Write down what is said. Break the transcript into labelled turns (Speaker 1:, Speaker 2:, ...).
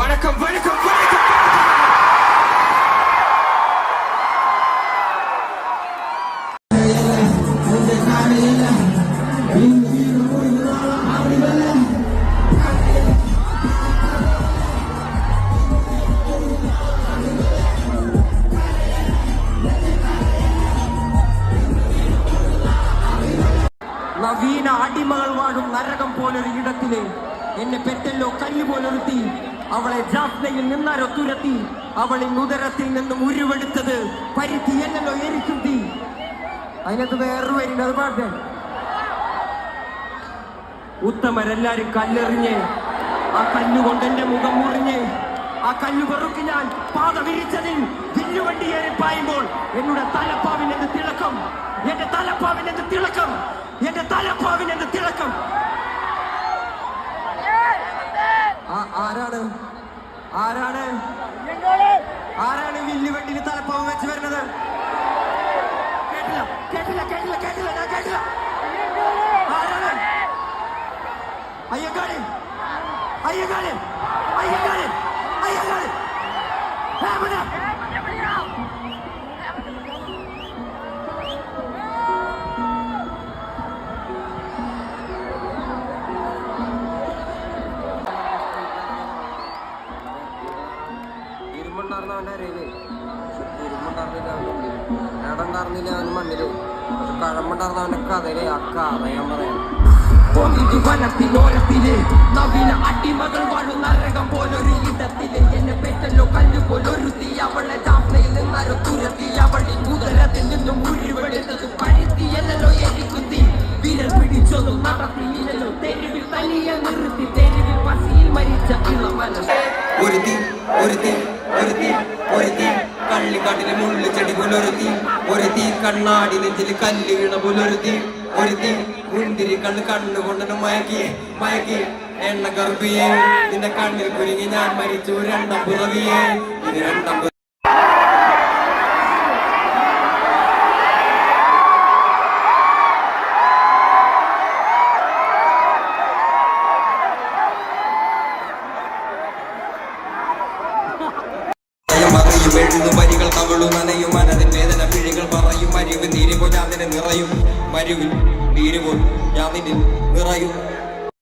Speaker 1: வணக்கம் வணக்கம் வணக்கம். നവീന അടിമകൾ വാഴും നരകം പോലൊരു ഇടത്തിൽ എന്നെ പെറ്റല്ലോ കല്ല് പോലൊരുത്തി. അവളെ ജാഫ്നയിൽ നിന്നാരോ തുരത്തി? അവളിൻ ഉദരത്തിൽ നിന്നും ഉരുവെടുത്തത് പരുത്തി എന്നല്ലോ എരിക്കും തീ അതിനകത്ത് വേറൊരു വരുന്നത് പാട്ട് ഉത്തമരെല്ലാരും കല്ലെറിഞ്ഞ് ആ കല്ലുകൊണ്ട് എന്റെ മുഖം മുറിഞ്ഞ് ആ കല്ലു പെറുക്കി ഞാൻ പാത വിരിച്ചതിൽ വില്ലുവണ്ടി ഏറി പായുമ്പോൾ എന്നുടെ തലപ്പാവിനെന്ത് തിളക്കം? എന്റെ തലപ്പാവിനെന്ത് തിളക്കം? എന്റെ തലപ്പാവിനെന്ത് തിളക്കം? ആരാണ്? ആരാണ്? ആരാണ് വില്ലുവെട്ടിന് തലപ്പാവ് വെച്ച് വരുന്നത്? കേട്ടില്ല കേട്ടില്ല കേട്ടില്ല കേട്ടില്ല ഞാൻ കേട്ടില്ല. ആരാണ്? അയ്യങ്കാളി അയ്യങ്കാളി അയ്യങ്കാളി അയ്യങ്കാളി. ഹേമന
Speaker 2: ഇരുമ്പുണ്ടായിരുന്ന അവന്റെ അരയിൽ ഇരുമ്പുണ്ടായിരുന്നില്ല അവന്റെ ഇടണ്ടായിരുന്നില്ല അവന് മണ്ണിൽ. പക്ഷെ കഴമ്പുണ്ടായിരുന്ന അവന്റെ കഥയിൽ ആ കഥ ഞാൻ പറയാം
Speaker 1: പൊന്തി വനത്തിനോരത്തിൽ നവീന അടിമകൾ വാഴും നരകം പോലൊരു ഇടത്തിൽ. എന്നെ പെറ്റല്ലോ കല്ല് പോലൊരുത്തി അവളെ ജാഫ്നയിൽ നിന്നാരോ തുരത്തി. അവളെ ഉദരത്തിൽ നിന്നും ഉരുവെടുത്തത് പഴുത്തി എന്നല്ലോ എരിക്കുത്തി വിരൽ പിടിച്ചൊന്നും നടത്തിയില്ലല്ലോ. തെരുവിൽ തനിയെ നിർത്തി. തെരുവിൽ പസിയിൽ മരിച്ച ഇളമന
Speaker 2: ഒരുത്തി ഒരുത്തി. ഒരുത്തി ഒരുത്തി. കള്ളിക്കാട്ടിലെ മുള്ളു ചെടി പോലൊരുത്തി. ഒരുത്തി കണ്ണാടി നെഞ്ചിൽ കല്ല് വീണ പോലൊരുത്തി. ഒരുത്തി മുന്തിരി കണ്ണ് കണ്ണുകൊണ്ടു മയക്കി മയക്കി. എണ്ണ കറുപ്പിയെ. നിന്റെ കണ്ണിൽ കുരുങ്ങി ഞാൻ മരിച്ചു. രണ്ടാം പുറവിയെ ഇത് രണ്ടാം പുറ- മറിയും എഴുതു വരികൾ കവളു നനയും മനതിൻ വേദന പിഴകൾ പറയും. മരിവ് നീരുപോ ഞാൻ നിന്നെ നിറയും. മരുവിൽ നീരുപോ ഞാൻ നിന്നിൽ നിറയും.